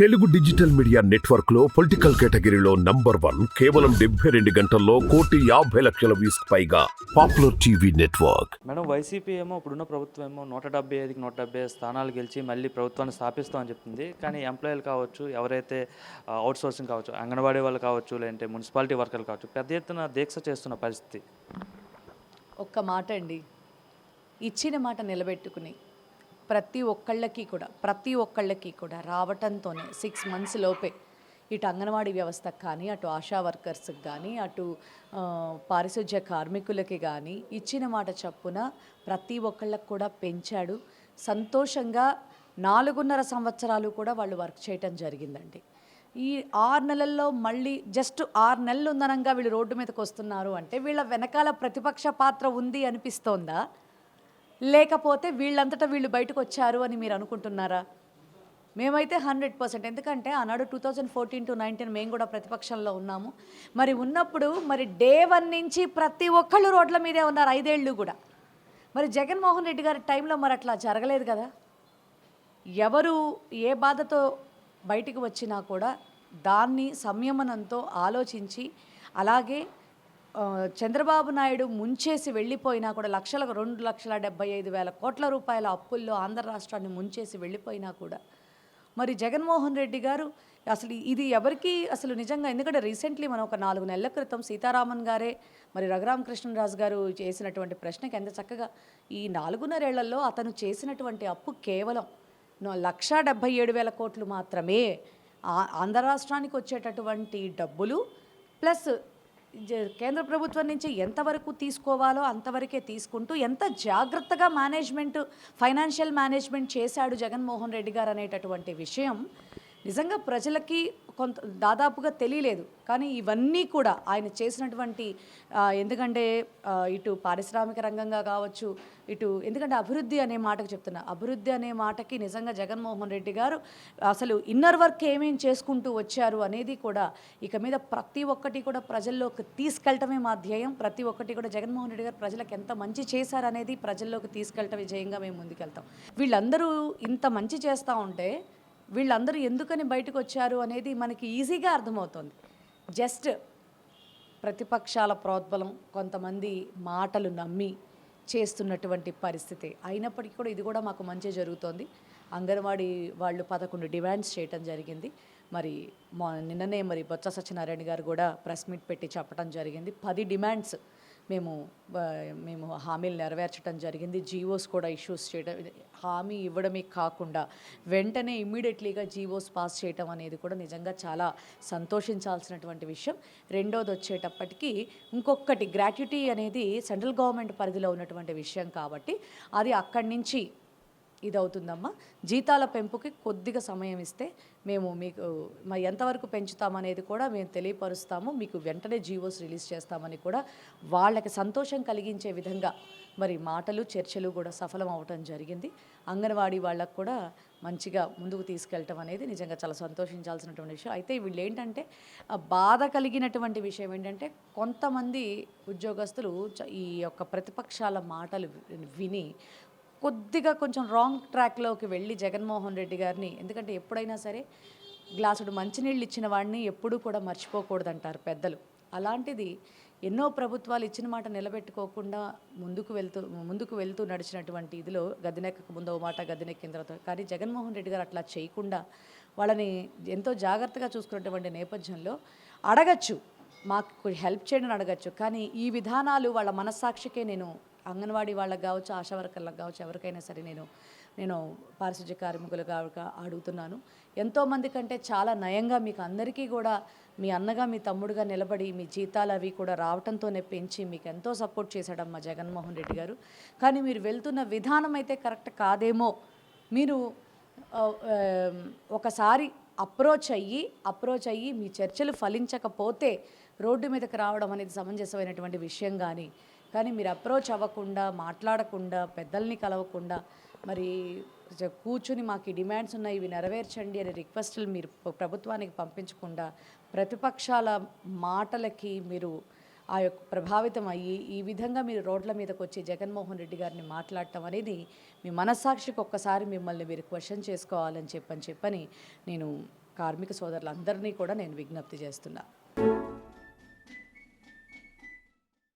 Telugu digital media నెట్వర్క్లో political కేటగిరీలో number one కేవలం డెబ్బై రెండు గంటల్లో కోటి యాభై లక్షల వ్యూస్ పైగా popular TV network. Madam YCP ఏమో ఇప్పుడున్న ప్రభుత్వం ఏమో నూట డెబ్బై ఐదుకి నూట డెబ్బై స్థానాలు గెలిచి మళ్ళీ ప్రభుత్వాన్ని స్థాపిస్తామని చెప్తుంది. కానీ ఎంప్లాయీలు కావచ్చు ఎవరైతే అవుట్ సోర్సింగ్ కావచ్చు అంగన్వాడీ వాళ్ళు కావచ్చు లేదంటే మున్సిపాలిటీ వర్కర్లు కావచ్చు పెద్ద ఎత్తున దీక్ష చేస్తున్న పరిస్థితి. ఒక్క మాట అండి ఇచ్చిన మాట నిలబెట్టుకుని ప్రతి ఒక్కళ్ళకి కూడా ప్రతి ఒక్కళ్ళకి కూడా రావటంతోనే సిక్స్ మంత్స్ లోపే ఇటు అంగన్వాడీ వ్యవస్థకు కానీ అటు ఆశా వర్కర్స్కి కానీ అటు పారిశుధ్య కార్మికులకి కానీ ఇచ్చిన మాట చప్పున ప్రతి ఒక్కళ్ళకి కూడా పెంచాడు. సంతోషంగా నాలుగున్నర సంవత్సరాలు కూడా వాళ్ళు వర్క్ చేయటం జరిగిందండి. ఈ ఆరు నెలల్లో మళ్ళీ జస్ట్ ఆరు నెలలు ఉందనంగా వీళ్ళు రోడ్డు మీదకి వస్తున్నారు అంటే వీళ్ళ వెనకాల ప్రతిపక్ష పాత్ర ఉంది అనిపిస్తోందా? లేకపోతే వీళ్ళంతటా వీళ్ళు బయటకు వచ్చారు అని మీరు అనుకుంటున్నారా? మేమైతే హండ్రెడ్ పర్సెంట్. ఎందుకంటే ఆనాడు two thousand fourteen to nineteen మేము కూడా ప్రతిపక్షంలో ఉన్నాము. మరి ఉన్నప్పుడు మరి డే వన్ నుంచి ప్రతి ఒక్కళ్ళు రోడ్ల మీదే ఉన్నారు ఐదేళ్ళు కూడా. మరి జగన్మోహన్ రెడ్డి గారి టైంలో మరి అట్లా జరగలేదు కదా? ఎవరు ఏ బాధతో బయటికి వచ్చినా కూడా దాన్ని సంయమనంతో ఆలోచించి అలాగే చంద్రబాబు నాయుడు ముంచేసి వెళ్ళిపోయినా కూడా లక్షల రెండు లక్షల డెబ్బై ఐదు వేల కోట్ల రూపాయల అప్పుల్లో ఆంధ్ర రాష్ట్రాన్ని ముంచేసి వెళ్ళిపోయినా కూడా. మరి జగన్మోహన్ రెడ్డి గారు అసలు ఇది ఎవరికి అసలు నిజంగా ఎందుకంటే రీసెంట్లీ మనం ఒక నాలుగు నెలల క్రితం సీతారామన్ గారే మరి రఘురామకృష్ణరాజు గారు చేసినటువంటి ప్రశ్నకి ఎంత చక్కగా ఈ నాలుగున్నరేళ్ళలో అతను చేసినటువంటి అప్పు కేవలం లక్షా డెబ్భై ఏడు వేల కోట్లు మాత్రమే. ఆ- ఆంధ్ర రాష్ట్రానికి వచ్చేటటువంటి డబ్బులు ప్లస్ కేంద్ర ప్రభుత్వం నుంచి ఎంతవరకు తీసుకోవాలో అంతవరకే తీసుకుంటూ ఎంత జాగ్రత్తగా మేనేజ్మెంట్ ఫైనాన్షియల్ మేనేజ్మెంట్ చేశాడు జగన్మోహన్ రెడ్డి గారు అనేటటువంటి విషయం నిజంగా ప్రజలకి కొంత దాదాపుగా తెలియలేదు. కానీ ఇవన్నీ కూడా ఆయన చేసినటువంటి ఎందుకంటే ఇటు పారిశ్రామిక రంగంగా కావచ్చు ఇటు ఎందుకంటే అభివృద్ధి అనే మాటకు చెప్తున్నా. అభివృద్ధి అనే మాటకి నిజంగా జగన్మోహన్ రెడ్డి గారు అసలు ఇన్నర్ వర్క్ ఏమేం చేసుకుంటూ వచ్చారు అనేది కూడా ఇక మీద ప్రతి ఒక్కటి కూడా ప్రజల్లోకి తీసుకెళ్ళటమే మా ధ్యేయం. ప్రతి ఒక్కటి కూడా జగన్మోహన్ రెడ్డి గారు ప్రజలకు ఎంత మంచి చేశారనేది ప్రజల్లోకి తీసుకెళ్ళటం విజయంగా మేము ముందుకెళ్తాం. వీళ్ళందరూ ఇంత మంచి చేస్తూ ఉంటే వీళ్ళందరూ ఎందుకని బయటకు వచ్చారు అనేది మనకి ఈజీగా అర్థమవుతుంది. జస్ట్ ప్రతిపక్షాల ప్రోద్బలం కొంతమంది మాటలు నమ్మి చేస్తున్నటువంటి పరిస్థితి. అయినప్పటికీ కూడా ఇది కూడా మాకు మంచి జరుగుతోంది. అంగన్వాడీ వాళ్ళు పదకొండు డిమాండ్స్ చేయటం జరిగింది. మరి మా నిన్ననే మరి బొత్స సత్యనారాయణ గారు కూడా ప్రెస్ మీట్ పెట్టి చెప్పడం జరిగింది. పది డిమాండ్స్ మేము మేము హామీలు నెరవేర్చడం జరిగింది. జీవోస్ కూడా ఇష్యూస్ చేయడం హామీ ఇవ్వడమే కాకుండా వెంటనే ఇమ్మీడియట్లీగా జీవోస్ పాస్ చేయటం అనేది కూడా నిజంగా చాలా సంతోషించాల్సినటువంటి విషయం. రెండోది వచ్చేటప్పటికీ ఇంకొకటి గ్రాట్యుటీ అనేది సెంట్రల్ గవర్నమెంట్ పరిధిలో ఉన్నటువంటి విషయం కాబట్టి అది అక్కడి నుంచి ఇది అవుతుందమ్మా జీతాల పెంపుకి కొద్దిగా సమయం ఇస్తే మేము మీకు మా ఎంతవరకు పెంచుతామనేది కూడా మేము తెలియపరుస్తాము. మీకు వెంటనే జీవోస్ రిలీజ్ చేస్తామని కూడా వాళ్ళకి సంతోషం కలిగించే విధంగా మరి మాటలు చర్చలు కూడా సఫలం అవటం జరిగింది. అంగన్వాడీ వాళ్ళకు కూడా మంచిగా ముందుకు తీసుకెళ్ళటం అనేది నిజంగా చాలా సంతోషించాల్సినటువంటి విషయం. అయితే వీళ్ళు ఏంటంటే బాధ కలిగినటువంటి విషయం ఏంటంటే కొంతమంది ఉద్యోగస్తులు ఈ యొక్క ప్రతిపక్షాల మాటలు విని కొద్దిగా కొంచెం రాంగ్ ట్రాక్లోకి వెళ్ళి జగన్మోహన్ రెడ్డి గారిని. ఎందుకంటే ఎప్పుడైనా సరే గ్లాసుడు మంచినీళ్ళు ఇచ్చిన వాడిని ఎప్పుడూ కూడా మర్చిపోకూడదంటారు పెద్దలు. అలాంటిది ఎన్నో ప్రభుత్వాలు ఇచ్చిన మాట నిలబెట్టుకోకుండా ముందుకు వెళ్తూ ముందుకు వెళ్తూ నడిచినటువంటి ఇదిలో గద్దెనెక్కక ముందు ఓ మాట గదినెక్కిన తర్వాత కానీ జగన్మోహన్ రెడ్డి గారు అట్లా చేయకుండా వాళ్ళని ఎంతో జాగ్రత్తగా చూసుకున్నటువంటి నేపథ్యంలో అడగచ్చు. మాకు హెల్ప్ చేయడం అడగచ్చు. కానీ ఈ విధానాలు వాళ్ళ మనస్సాక్షికే నేను అంగన్వాడీ వాళ్ళకి కావచ్చు ఆశా వర్కర్లకు కావచ్చు ఎవరికైనా సరే నేను నేను పారిశుధ్య కార్మికులు కావక అడుగుతున్నాను. ఎంతోమంది కంటే చాలా నయంగా మీకు అందరికీ కూడా మీ అన్నగా మీ తమ్ముడుగా నిలబడి మీ జీతాలు అవి కూడా రావటంతోనే పెంచి మీకు ఎంతో సపోర్ట్ చేశాడమ్మా జగన్మోహన్ రెడ్డి గారు. కానీ మీరు వెళ్తున్న విధానం అయితే కరెక్ట్ కాదేమో. మీరు ఒకసారి అప్రోచ్ అయ్యి అప్రోచ్ అయ్యి మీ చర్చలు ఫలించకపోతే రోడ్డు మీదకి రావడం అనేది సమంజసమైనటువంటి విషయం కానీ కానీ మీరు అప్రోచ్ అవ్వకుండా మాట్లాడకుండా పెద్దల్ని కలవకుండా మరి కూర్చుని మాకు ఈ డిమాండ్స్ ఉన్నాయి ఇవి నెరవేర్చండి అనే రిక్వెస్టులు మీరు ప్రభుత్వానికి పంపించకుండా ప్రతిపక్షాల మాటలకి మీరు ఆ యొక్క ప్రభావితం అయ్యి ఈ విధంగా మీరు రోడ్ల మీదకి వచ్చి జగన్మోహన్ రెడ్డి గారిని మాట్లాడటం అనేది మీ మనస్సాక్షికి ఒక్కసారి మిమ్మల్ని మీరు క్వశ్చన్ చేసుకోవాలని చెప్పని చెప్పని నేను కార్మిక సోదరులందరినీ కూడా నేను విజ్ఞప్తి చేస్తున్నాను